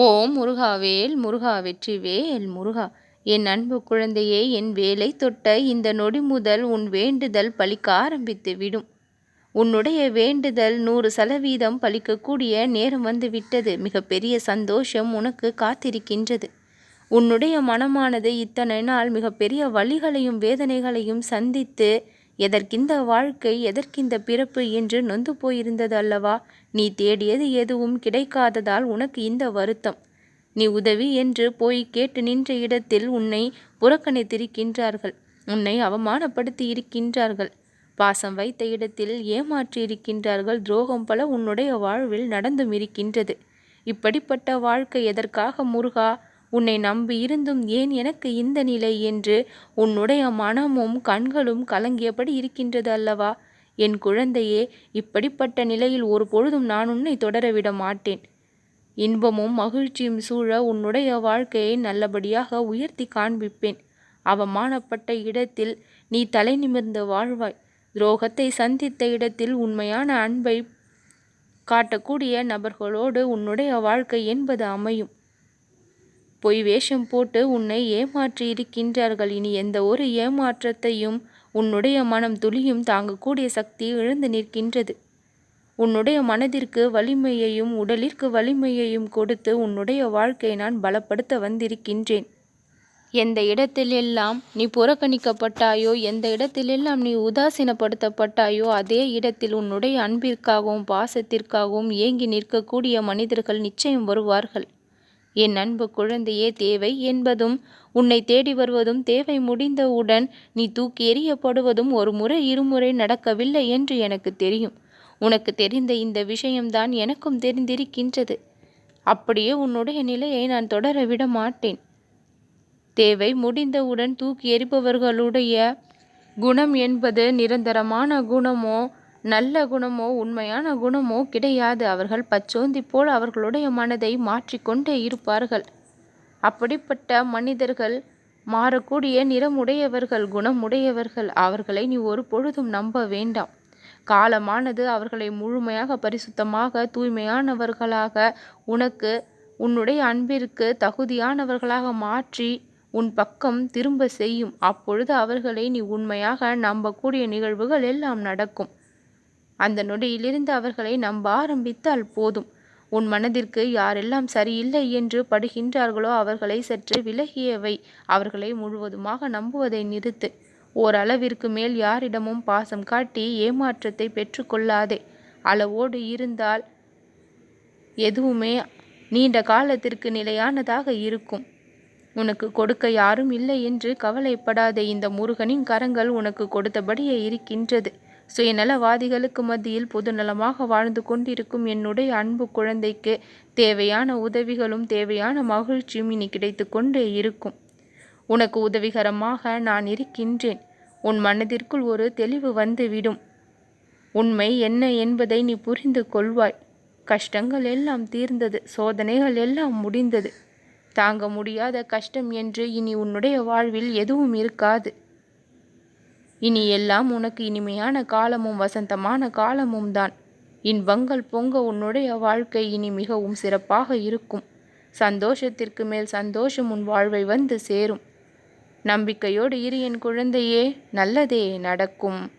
ஓம் முருகாவேல் முருகா வெற்றிவேல் முருகா. என் அன்பு குழந்தையே என் வேலை தொட்ட இந்த நொடி முதல் உன் வேண்டுதல் பலிக்க ஆரம்பித்து விடும். உன்னுடைய வேண்டுதல் நூறு சதவீதம் பலிக்கக்கூடிய நேரம் வந்து விட்டது. மிகப்பெரிய சந்தோஷம் உனக்கு காத்திருக்கின்றது. உன்னுடைய மனமானது இத்தனை நாள் மிகப்பெரிய வழிகளையும் வேதனைகளையும் சந்தித்து எதற்கிந்த வாழ்க்கை எதற்கிந்த பிறப்பு என்று நொந்து போயிருந்தது அல்லவா நீ தேடியது எதுவும் கிடைக்காததால் உனக்கு இந்த வருத்தம். நீ உதவி என்று போய் கேட்டு நின்ற இடத்தில் உன்னை புறக்கணித்திருக்கின்றார்கள். உன்னை அவமானப்படுத்தி இருக்கின்றார்கள். பாசம் வைத்த இடத்தில் ஏமாற்றி இருக்கின்றார்கள். துரோகம் பல உன்னுடைய வாழ்வில் நடந்தும் இருக்கின்றது. இப்படிப்பட்ட வாழ்க்கை எதற்காக முருகா? உன்னை நம்பி இருந்தும் ஏன் எனக்கு இந்த நிலை என்று உன்னுடைய மனமும் கண்களும் கலங்கியபடி இருக்கின்றது அல்லவா? என் குழந்தையே இப்படிப்பட்ட நிலையில் ஒரு பொழுதும் நான் உன்னை தொடரவிட மாட்டேன். இன்பமும் மகிழ்ச்சியும் சூழ உன்னுடைய வாழ்க்கையை நல்லபடியாக உயர்த்தி காண்பிப்பேன். அவமானப்பட்ட இடத்தில் நீ தலை நிமிர்ந்து வாழ்வாய். துரோகத்தை சந்தித்த இடத்தில் உண்மையான அன்பை காட்டக்கூடிய நபர்களோடு உன்னுடைய வாழ்க்கை என்பது அமையும். பொய் வேஷம் போட்டு உன்னை ஏமாற்றி இருக்கின்றார்கள். இனி எந்த ஒரு ஏமாற்றத்தையும் உன்னுடைய மனம் துளியும் தாங்கக்கூடிய சக்தி இழந்து நிற்கின்றது. உன்னுடைய மனதிற்கு வலிமையையும் உடலிற்கு வலிமையையும் கொடுத்து உன்னுடைய வாழ்க்கையை நான் பலப்படுத்த வந்திருக்கின்றேன். எந்த இடத்திலெல்லாம் நீ புறக்கணிக்கப்பட்டாயோ எந்த இடத்திலெல்லாம் நீ உதாசீனப்படுத்தப்பட்டாயோ அதே இடத்தில் உன்னுடைய அன்பிற்காகவும் பாசத்திற்காகவும் ஏங்கி நிற்கக்கூடிய மனிதர்கள் நிச்சயம் வருவார்கள். என் அன்பு குழந்தையே தேவை என்பதும் உன்னை தேடி வருவதும் தேவை முடிந்தவுடன் நீ தூக்கி எறியப்படுவதும் ஒரு முறை இருமுறை நடக்கவில்லை என்று எனக்கு தெரியும். உனக்கு தெரிந்த இந்த விஷயம்தான் எனக்கும் தெரிந்திருக்கின்றது. அப்படியே உன்னுடைய நிலையை நான் தொடர விட மாட்டேன். தேவை முடிந்தவுடன் தூக்கி எறிபவர்களுடைய குணம் என்பது நிரந்தரமான குணமோ நல்ல குணமோ உண்மையான குணமோ கிடையாது. அவர்கள் பச்சோந்தி போல் அவர்களுடைய மனதை மாற்றிக்கொண்டே இருப்பார்கள். அப்படிப்பட்ட மனிதர்கள் மாறக்கூடிய நிறமுடையவர்கள் குணமுடையவர்கள். அவர்களை நீ ஒரு பொழுதும் நம்ப வேண்டாம். காலமானது அவர்களை முழுமையாக பரிசுத்தமாக தூய்மையானவர்களாக உனக்கு உன்னுடைய அன்பிற்கு தகுதியானவர்களாக மாற்றி உன் பக்கம் திரும்ப செய்யும். அப்பொழுது அவர்களை நீ உண்மையாக நம்பக்கூடிய நிகழ்வுகள் எல்லாம் நடக்கும். அந்த நொடியிலிருந்து அவர்களை நம்ப ஆரம்பித்தால் போதும். உன் மனதிற்கு யாரெல்லாம் சரியில்லை என்று படுகின்றார்களோ அவர்களை சற்று விலகியவை. அவர்களை முழுவதுமாக நம்புவதை நிறுத்து. ஓரளவிற்கு மேல் யாரிடமும் பாசம் காட்டி ஏமாற்றத்தை பெற்றுக்கொள்ளாதே. அளவோடு இருந்தால் எதுவுமே நீண்ட காலத்திற்கு நிலையானதாக இருக்கும். உனக்கு கொடுக்க யாரும் இல்லை என்று கவலைப்படாதே. இந்த முருகனின் கரங்கள் உனக்கு கொடுத்தபடியே இருக்கின்றது. சுயநலவாதிகளுக்கு மத்தியில் பொதுநலமாக வாழ்ந்து கொண்டிருக்கும் என்னுடைய அன்பு குழந்தைக்கு தேவையான உதவிகளும் தேவையான மகிழ்ச்சியும் இனி கிடைத்து கொண்டே இருக்கும். உனக்கு உதவிகரமாக நான் இருக்கின்றேன். உன் மனதிற்குள் ஒரு தெளிவு வந்துவிடும். உண்மை என்ன என்பதை நீ புரிந்து கொள்வாய். கஷ்டங்கள் எல்லாம் தீர்ந்தது. சோதனைகள் எல்லாம் முடிந்தது. தாங்க முடியாத கஷ்டம் என்று இனி உன்னுடைய வாழ்வில் எதுவும் இருக்காது. இனி எல்லாம் உனக்கு இனிமையான காலமும் வசந்தமான காலமும் தான். இன்பங்கள் பொங்க உன்னுடைய வாழ்க்கை இனி மிகவும் சிறப்பாக இருக்கும். சந்தோஷத்திற்கு மேல் சந்தோஷம் உன் வாழ்வை வந்து சேரும். நம்பிக்கையோடு இரு என் குழந்தையே நல்லதே நடக்கும்.